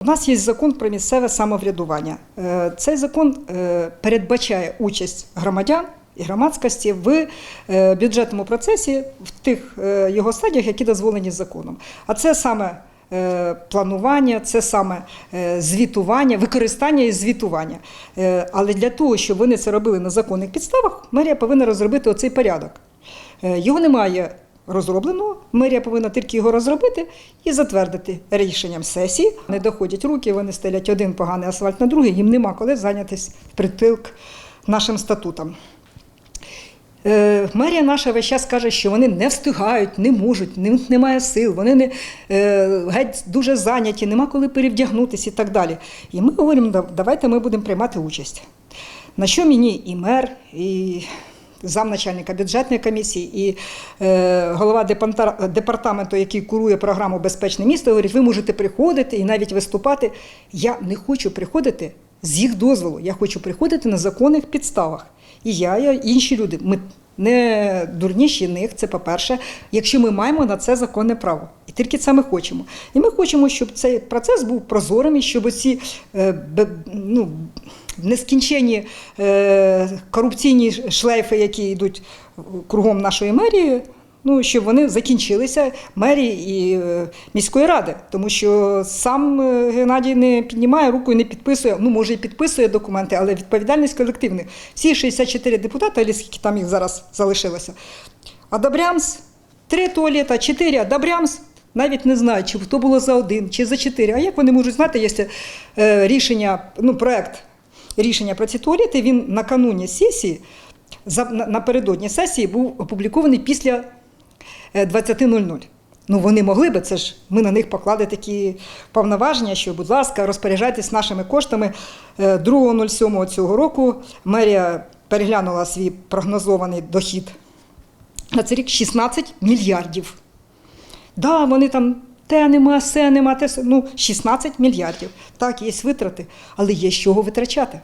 У нас є закон про місцеве самоврядування. Е, Цей закон е, передбачає участь громадян і громадськості в е, бюджетному процесі в тих його стадіях, які дозволені законом. А це саме планування, це саме звітування, використання і звітування. Але для того, щоб вони це робили на законних підставах, мерія повинна розробити оцей порядок. Його немає розробленого, мерія повинна тільки його розробити і затвердити рішенням сесії. Не доходять руки, вони стелять один поганий асфальт на другий, їм нема коли зайнятися впритилк нашим статутам. Е, Мерія наша весь час каже, що вони не встигають, не можуть, не- немає сил, вони не е, геть дуже зайняті, нема коли перевдягнутися і так далі. І ми говоримо, «Да- давайте ми будемо приймати участь. На що мені і мер, і замначальника бюджетної комісії, і е, голова департаменту, який курує програму Безпечне місто, говорять, ви можете приходити і навіть виступати. Я не хочу приходити з їх дозволу. Я хочу приходити на законних підставах. І я, і інші люди. Ми не дурніші них, це по-перше, якщо ми маємо на це законне право. Тільки це ми хочемо. І ми хочемо, щоб цей процес був прозорим, і щоб ці е, ну, нескінченні е, корупційні шлейфи, які йдуть кругом нашої мерії, ну, щоб вони закінчилися мерії і е, міської ради. Тому що сам Геннадій не піднімає руку і не підписує, ну, може, і підписує документи, але відповідальність колективна. Всі 64 депутати, скільки там їх зараз залишилося, одобрямс, три туалета, чотири одобрямс, навіть не знаю, чи то було за один, чи за чотири. А як вони можуть знати, якщо е, рішення, ну, проект рішення про ці туалети, він накануні сесії, напередодні сесії був опублікований після е, 20.00. Ну, вони могли би, це ж ми на них поклали такі повноваження, що, будь ласка, розпоряджайтесь нашими коштами. Е, 2.07 цього року мерія переглянула свій прогнозований дохід на цей рік 16 мільярдів. Да, вони там те нема, се нема, те се. Ну, 16 мільярдів. Так, є витрати, але є з чого витрачати.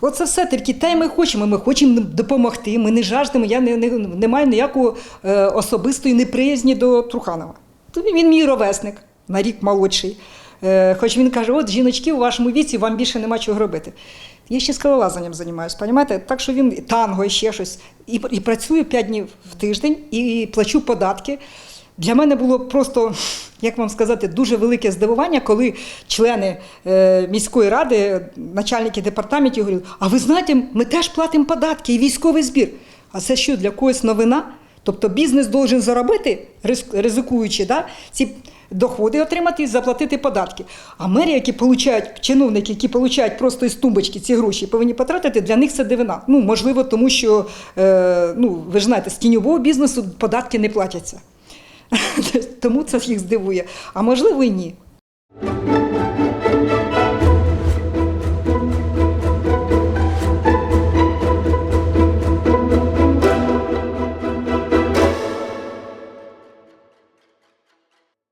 Оце все тільки те ми хочемо. Ми хочемо допомогти. Ми не жаждемо. Я не, не, не маю ніякої е, особистої неприязні до Труханова. Він мій ровесник, на рік молодший. Е, хоч він каже: от жіночки, у вашому віці вам більше нема чого робити. Я ще скалолазанням займаюся, розумієте? Так що він танго і ще щось. І, і працюю 5 днів в тиждень і плачу податки. Для мене було просто, як вам сказати, дуже велике здивування, коли члени е, міської ради, начальники департаментів говорили, а ви знаєте, ми теж платимо податки і військовий збір. А це що, для когось новина? Тобто бізнес должен заробити, ризикуючи, да, ці доходи отримати і заплатити податки. А мерії, які получають, чиновники, які получають просто із тумбочки ці гроші, повинні потратити, для них це дивина. Ну, можливо, тому що, е, ну, ви ж знаєте, з тіньового бізнесу податки не платяться. Тому це їх здивує. А можливо і ні.